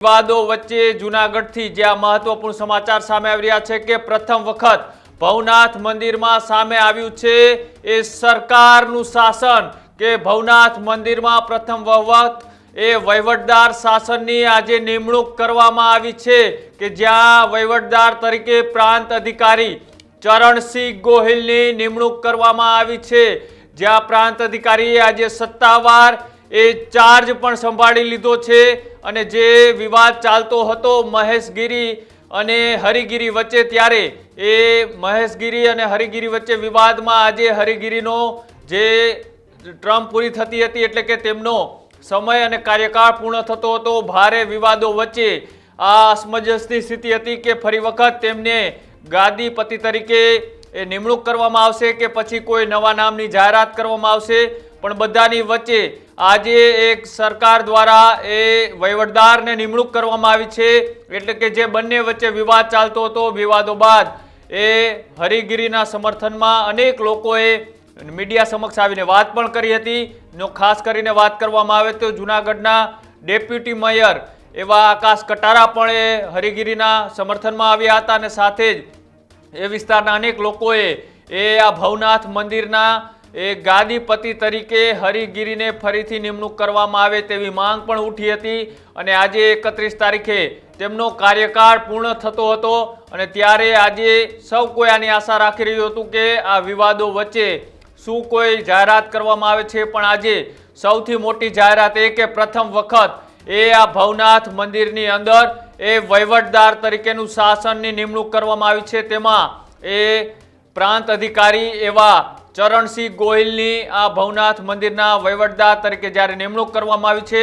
વિવાદો વચ્ચે જૂનાગઢથી જ્યાં મહત્વપૂર્ણ સમાચાર સામે આવી રહ્યા છે કે પ્રથમ વખત ભવનાથ મંદિરમાં સામે આવ્યું છે એ સરકારનું શાસન કે ભવનાથ મંદિરમાં પ્રથમ વખત એ વહીવટદાર શાસનની આજે નિમણૂક કરવામાં આવી છે કે જ્યાં વહીવટદાર તરીકે પ્રાંત અધિકારી ચરણસિંહ ગોહિલની નિમણૂક કરવામાં આવી છે. જ્યાં પ્રાંત અધિકારીએ આજે સત્તાવાર એ ચાર્જ પણ સંભાળી લીધો છે અને જે વિવાદ ચાલતો હતો મહેશગીરી અને હરિગીરી વચ્ચે ત્યારે એ મહેશગીરી અને હરિગીરી વચ્ચે વિવાદમાં આજે હરિગીરીનો જે ટ્રમ્પ પૂરી થતી હતી એટલે કે તેમનો સમય અને કાર્યકાળ પૂર્ણ થતો હતો, ભારે વિવાદો વચ્ચે આ અસમંજસની સ્થિતિ હતી કે ફરી વખત તેમને ગાદીપતિ તરીકે એ નિમણૂક કરવામાં આવશે કે પછી કોઈ નવા નામની જાહેરાત કરવામાં આવશે. પણ બધાની વચ્ચે આજે એક સરકાર દ્વારા એ વહીવટદારને નિમણૂક કરવામાં આવી છે. એટલે કે જે બંને વચ્ચે વિવાદ ચાલતો હતો, વિવાદો બાદ એ હરિગીરીના સમર્થનમાં અનેક લોકોએ મીડિયા સમક્ષ આવીને વાત પણ કરી હતી. નો ખાસ કરીને વાત કરવામાં આવે તો જૂનાગઢના ડેપ્યુટી મેયર એવા આકાશ કટારા પણ એ હરિગીરીના સમર્થનમાં આવ્યા હતા અને સાથે જ એ વિસ્તારના અનેક લોકોએ એ આ ભવનાથ મંદિરના એ ગાદીપતિ તરીકે હરિગીરીને ફરીથી નિમણૂક કરવામાં આવે તેવી માંગ પણ ઉઠી હતી અને આજે એકત્રીસ તારીખે તેમનો કાર્યકાળ પૂર્ણ થતો હતો અને ત્યારે આજે સૌ કોઈ આની આશા રાખી રહ્યું હતું કે આ વિવાદો વચ્ચે શું કોઈ જાહેરાત કરવામાં આવે છે, પણ આજે સૌથી મોટી જાહેરાત એ કે પ્રથમ વખત એ આ ભવનાથ મંદિરની અંદર એ વહીવટદાર તરીકેનું શાસનની નિમણૂક કરવામાં આવી છે. તેમાં એ પ્રાંત અધિકારી એવા ચરણસિંહ ગોહિલની આ ભવનાથ મંદિરના વહીવટદાર તરીકે જ્યારે નિમણૂક કરવામાં આવી છે